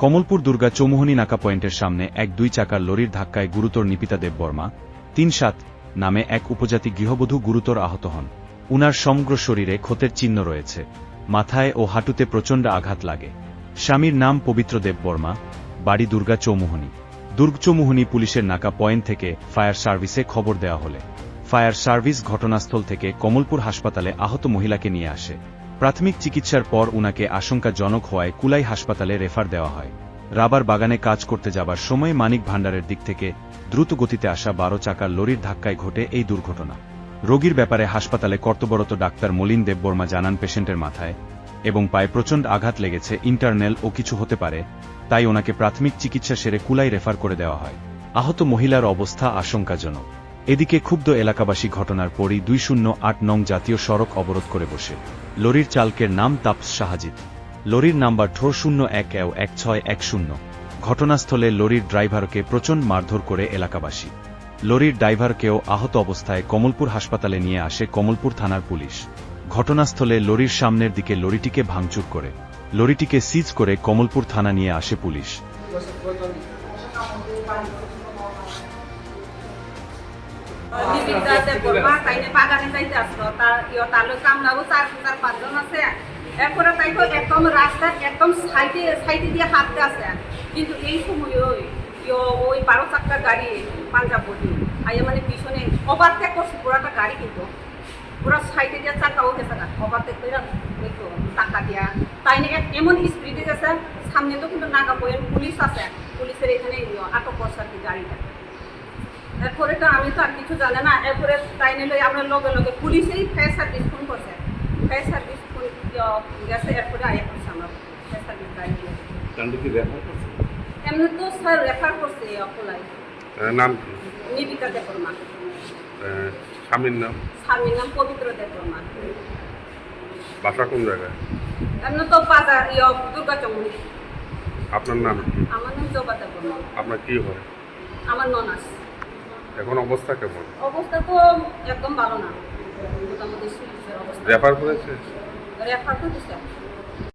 কমলপুর দুর্গা চৌমুহনী নাকা পয়েন্টের সামনে এক দুই চাকার লরির ধাক্কায় গুরুতর নিপিতা দেববর্মা, তিন সাত নামে এক উপজাতি গৃহবধূ গুরুতর আহত হন। উনার সমগ্র শরীরে ক্ষতের চিহ্ন রয়েছে। মাথায় ও হাঁটুতে প্রচণ্ড আঘাত লাগে। স্বামীর নাম পবিত্র দেববর্মা, বাড়ি দুর্গা চৌমুহনী। দুর্গ চৌমুহনী পুলিশের নাকা পয়েন্ট থেকে ফায়ার সার্ভিসে খবর দেওয়া হলে। ফায়ার সার্ভিস ঘটনাস্থল থেকে কমলপুর হাসপাতালে আহত মহিলাকে নিয়ে আসে। প্রাথমিক চিকিৎসার পর উনাকে আশঙ্কাজনক হওয়ায় কুলাই হাসপাতালে রেফার দেওয়া হয়। রাবার বাগানে কাজ করতে যাবার সময় মানিক ভাণ্ডারের দিক থেকে দ্রুত গতিতে আসা বারো চাকার লরির ধাক্কায় ঘটে এই দুর্ঘটনা। রোগীর ব্যাপারে হাসপাতালে কর্তব্যরত ডাক্তার মলিন দেববর্মা জানান পেশেন্টের মাথায়, এবং পায়ে প্রচণ্ড আঘাত লেগেছে, ইন্টারনেল ও কিছু হতে পারে, তাই ওনাকে প্রাথমিক চিকিৎসা সেরে কুলাই রেফার করে দেওয়া হয়। আহত মহিলার অবস্থা আশঙ্কাজনক। এদিকে ক্ষুব্ধ এলাকাবাসী ঘটনার পরই দুই শূন্য আট নং জাতীয় সড়ক অবরোধ করে বসে। লরির চালকের নাম তাপস শাহাজিদ লরির নাম্বার ঠোর শূন্য এক এও এক ছয় এক শূন্য। ঘটনাস্থলে লরির ড্রাইভারকে প্রচণ্ড মারধর করে এলাকাবাসী। লরির ড্রাইভারকেও আহত অবস্থায় কমলপুর হাসপাতালে নিয়ে আসে কমলপুর থানার পুলিশ। ঘটনাস্থলে লরির সামনের দিকে লরিটিকে ভাঙচুর করে। লরিটিকে সিজ করে কমলপুর থানা নিয়ে আসে পুলিশ। বাগানে যাইতে আসলো তার ইয় তালে কামলাও চার চার পাঁচজন আছে। এরপরে তাই তো একদম রাস্তার একদম সাইডে সাইডে দিয়ে হাঁটতে আছে কিন্তু এই সময় ওই ওই বারো চাকার গাড়ি পাঞ্জাব বডি আইয়া মানে পিছনে ওভারটেক করছে, পুরাটা গাড়ি কিন্তু। পুরো সাইডে দিয়ে চাকাও গেছে না ওভারটেক করে একটু চাকা দিয়া। তাই না এমন স্পিডে গেছে, সামনে তো কিন্তু নাগা বইয়ের পুলিশ আছে। পুলিশের এখানে আটক করছে আর কি গাড়িটা। এরপরে তো আমি তো আর কিছু জানি না। এরপরে তাই নিলে আমরা লগে লগে পুলিশেই ফায়ার সার্ভিস ফোন করছে। ফায়ার সার্ভিস ফোন গেছে এরপরে আয়া করছে আমরা। ফায়ার সার্ভিস গাড়ি এমনি তো স্যার রেফার করছে অকলাই নাম কি? নিবিকা দেবর্মা স্বামীর নাম? স্বামীর নাম পবিত্র দেবর্মা বাসা কোন জায়গায়? এমনি তো বাজার ইয় দুর্গা চৌমুনি আপনার নাম কি? আমার নাম জবা দেবর্মা আপনার কি হয়? আমার ননাস। এখন অবস্থা কেমন? অবস্থা তো একদম ভালো না। মোটামুটি অবস্থা। রেফার করেছে রেফার দিচ্ছে